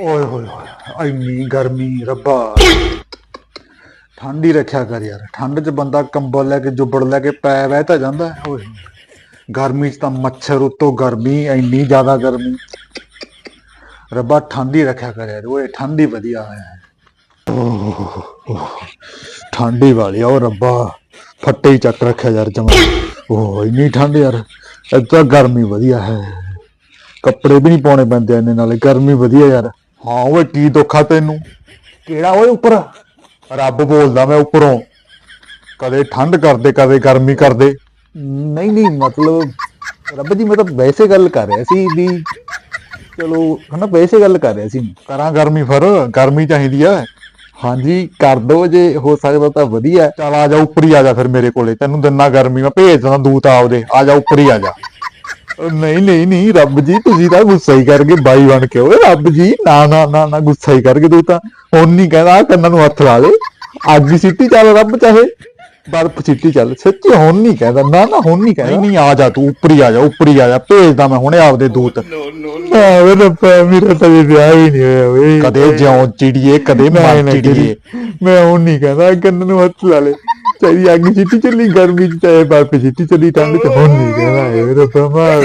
ਓਏ ਹੋਏ ਹੋਏ ਇੰਨੀ ਗਰਮੀ, ਰੱਬਾ। ਠੰਡ ਰੱਖਿਆ ਕਰ ਯਾਰ, ਠੰਡ 'ਚ ਬੰਦਾ ਕੰਬਲ ਲੈ ਕੇ, ਜੁਬੜ ਲੈ ਕੇ ਪੈ ਬਹਿ ਤਾਂ ਜਾਂਦਾ, ਓਏ ਗਰਮੀ 'ਚ ਤਾਂ ਮੱਛਰ ਉਤੋਂ ਗਰਮੀ ਇੰਨੀ ਜ਼ਿਆਦਾ ਗਰਮੀ। ਰੱਬਾ, ਠੰਡ ਹੀ ਰੱਖਿਆ ਕਰ ਯਾਰ, ਓਏ, ਠੰਡ ਹੀ ਵਧੀਆ ਹੈ। ਠੰਡੀ ਵਾਲੀ ਆ ਉਹ ਰੱਬਾ, ਫੱਟੇ ਹੀ ਚੱਕ ਰੱਖਿਆ ਯਾਰ ਜਮਾ। ਉਹ ਇੰਨੀ ਠੰਡ ਯਾਰ ਇੱਦਾਂ ਗਰਮੀ ਵਧੀਆ ਹੈ। ਕੱਪੜੇ ਵੀ ਨਹੀਂ ਪਾਉਣੇ ਪੈਂਦੇ ਇੰਨੇ ਨਾਲੇ ਗਰਮੀ ਵਧੀਆ ਯਾਰ। ਹਾਂ ਓਏ ਕੀ ਦੁੱਖ ਆ ਤੈਨੂੰ? ਕਿਹੜਾ ਓਏ ਉੱਪਰ? ਰੱਬ ਬੋਲਦਾ ਮੈਂ ਉੱਪਰੋਂ। ਕਦੇ ਠੰਡ ਕਰਦੇ ਕਦੇ ਗਰਮੀ ਕਰਦੇ। ਨਹੀਂ ਨਹੀਂ ਮਤਲਬ ਰੱਬ ਜੀ ਮੈਂ ਤਾਂ ਵੈਸੇ ਗੱਲ ਕਰ ਰਿਹਾ ਸੀ ਵੀ ਚਲੋ ਹਨਾ ਵੈਸੇ ਗੱਲ ਕਰ ਰਿਹਾ ਸੀ ਕਰਾਂ ਗਰਮੀ ਫਿਰ ਗਰਮੀ ਚਾਹੀਦੀ ਆ। ਹਾਂਜੀ ਕਰ ਦੋ ਜੇ ਹੋ ਸਕਦਾ ਤਾਂ ਵਧੀਆ। ਚੱਲ ਆ ਜਾ ਉੱਪਰ ਹੀ ਆ ਜਾ ਫਿਰ ਮੇਰੇ ਕੋਲੇ। ਤੈਨੂੰ ਦਿਨਾ ਗਰਮੀ ਮੈਂ ਭੇਜ ਦਿੰਦਾ ਦੂਤ ਆਪਦੇ। ਆ ਜਾ ਉੱਪਰ ਹੀ ਆ ਜਾ। ਨਹੀਂ ਨਹੀਂ ਨਹੀਂ ਰੱਬ ਜੀ ਤੁਸੀਂ ਤਾਂ ਗੁੱਸਾ ਹੀ ਕਰਕੇ ਬਾਈ ਬਣ ਕੇ ਓਏ ਰੱਬ ਜੀ ਨਾ ਨਾ ਨਾ ਨਾ ਗੁੱਸਾ ਹੀ ਕਰਕੇ ਤੂੰ ਤਾਂ ਹੁਣ ਨਹੀਂ ਕਹਿੰਦਾ ਆਹ ਕੰਨਾਂ ਨੂੰ ਹੱਥ ਲਾ ਦੇ। ਅੱਜ ਹੀ ਸਿੱਟੀ ਚੱਲ ਰੱਬ ਚਾਹੇ ਬਰਫ ਸਿੱਟੀ ਚੱਲ। ਸੱਚੀ ਹੁਣ ਨਹੀਂ ਕਹਿੰਦਾ ਨਾ ਨਾ ਹੁਣ ਨਹੀਂ ਕਹਿੰਦਾ। ਨਹੀਂ ਆ ਜਾ ਤੂੰ ਉੱਪਰ ਹੀ ਆ ਜਾ ਉੱਪਰ ਹੀ ਆ ਜਾ ਭੇਜਦਾ ਮੈਂ ਹੁਣੇ ਆਪਦੇ ਦੂਤ। ਆਵੇ ਰੱਬਾ ਮੇਰਾ ਤਾਂ ਵੀ ਵਿਆਹ ਹੀ ਨਹੀਂ ਹੋਇਆ ਓਏ। ਕਦੇ ਜਿਉਂ ਚਿੜੀਏ ਕਦੇ ਮਰ ਚਿੜੀਏ। ਮੈਂ ਹੁਣ ਨਹੀਂ ਕਹਿੰਦਾ ਕੰਨ ਨੂੰ ਹੱਥ ਲਾ ਲੈ। ਚਾਹੀ ਅੱਗ ਸਿੱਟੀ ਚੱਲੀ, ਗਰਮੀ ਚ ਚਾਹੇ ਬਰਫ ਸਿੱਟੀ ਚੱਲੀ, ਠੰਡ ਚ ਹੁਣ ਨਹੀਂ ਕਹਿੰਦਾ ਏ ਰੱਬਾ ਮਾਰ